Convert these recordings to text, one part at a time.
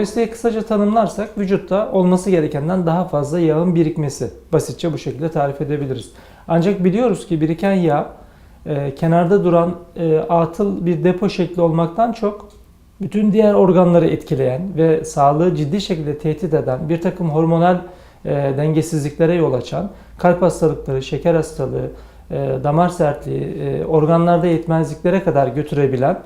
Obeziteyi kısaca tanımlarsak vücutta olması gerekenden daha fazla yağın birikmesi. Basitçe bu şekilde tarif edebiliriz. Ancak biliyoruz ki biriken yağ e, kenarda duran e, atıl bir depo şekli olmaktan çok bütün diğer organları etkileyen ve sağlığı ciddi şekilde tehdit eden bir takım hormonal e, dengesizliklere yol açan kalp hastalıkları, şeker hastalığı, e, damar sertliği, e, organlarda yetmezliklere kadar götürebilen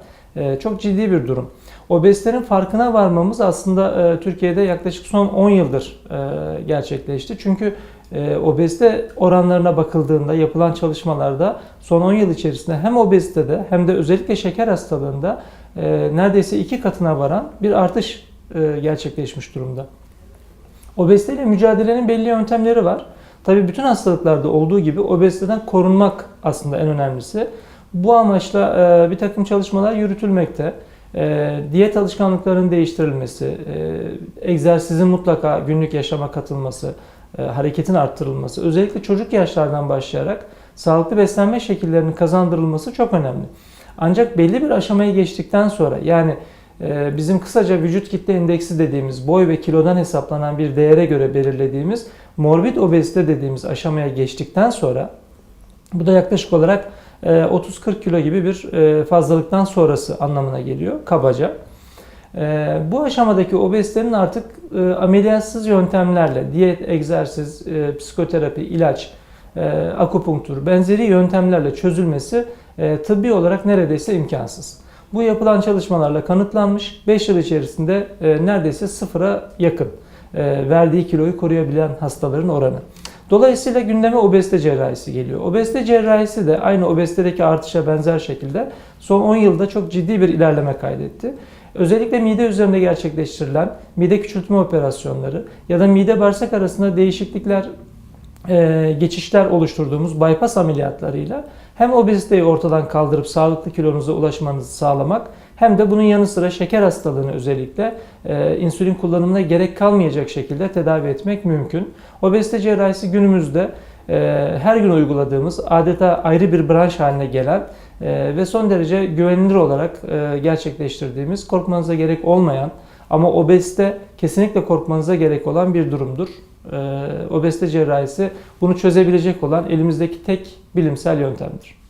çok ciddi bir durum. Obezitenin farkına varmamız aslında e, Türkiye'de yaklaşık son 10 yıldır e, gerçekleşti. Çünkü e, obezite oranlarına bakıldığında yapılan çalışmalarda son 10 yıl içerisinde hem obezitede hem de özellikle şeker hastalığında neredeyse iki katına varan bir artış gerçekleşmiş durumda. Obeziteyle mücadelenin belli yöntemleri var. Tabii bütün hastalıklarda olduğu gibi obeziteden korunmak aslında en önemlisi. Bu amaçla e, bir takım çalışmalar yürütülmekte. E, diyet alışkanlıklarının değiştirilmesi, e, egzersizin mutlaka günlük yaşama katılması, e, hareketin arttırılması, özellikle çocuk yaşlardan başlayarak sağlıklı beslenme şekillerinin kazandırılması çok önemli. Ancak belli bir aşamayı geçtikten sonra yani e, bizim kısaca vücut kitle indeksi dediğimiz boy ve kilodan hesaplanan bir değere göre belirlediğimiz morbid obezite dediğimiz aşamaya geçtikten sonra bu da yaklaşık olarak 30-40 kilo gibi bir e, fazlalıktan sonrası anlamına geliyor kabaca. E, Bu aşamadaki obezitenin artık e, ameliyatsız yöntemlerle diyet, egzersiz, e, psikoterapi, ilaç, e, akupunktur benzeri yöntemlerle çözülmesi e, tıbbi olarak neredeyse imkansız. Bu yapılan çalışmalarla kanıtlanmış 5 yıl içerisinde e, neredeyse sıfıra yakın e, verdiği kiloyu koruyabilen hastaların oranı. Dolayısıyla gündeme obezite cerrahisi geliyor. Obezite cerrahisi de aynı obezitedeki artışa benzer şekilde son 10 yılda çok ciddi bir ilerleme kaydetti. Özellikle mide üzerinde gerçekleştirilen mide küçültme operasyonları ya da mide bağırsak arasında değişiklikler e, geçişler oluşturduğumuz bypass ameliyatlarıyla hem obeziteyi ortadan kaldırıp sağlıklı kilonuza ulaşmanızı sağlamak hem de bunun yanı sıra şeker hastalığını özellikle e, insülin kullanımına gerek kalmayacak şekilde tedavi etmek mümkün. Obezite cerrahisi günümüzde e, her gün uyguladığımız adeta ayrı bir branş haline gelen e, ve son derece güvenilir olarak e, gerçekleştirdiğimiz korkmanıza gerek olmayan ama obezite kesinlikle korkmanıza gerek olan bir durumdur. Ee, obezite cerrahisi bunu çözebilecek olan elimizdeki tek bilimsel yöntemdir.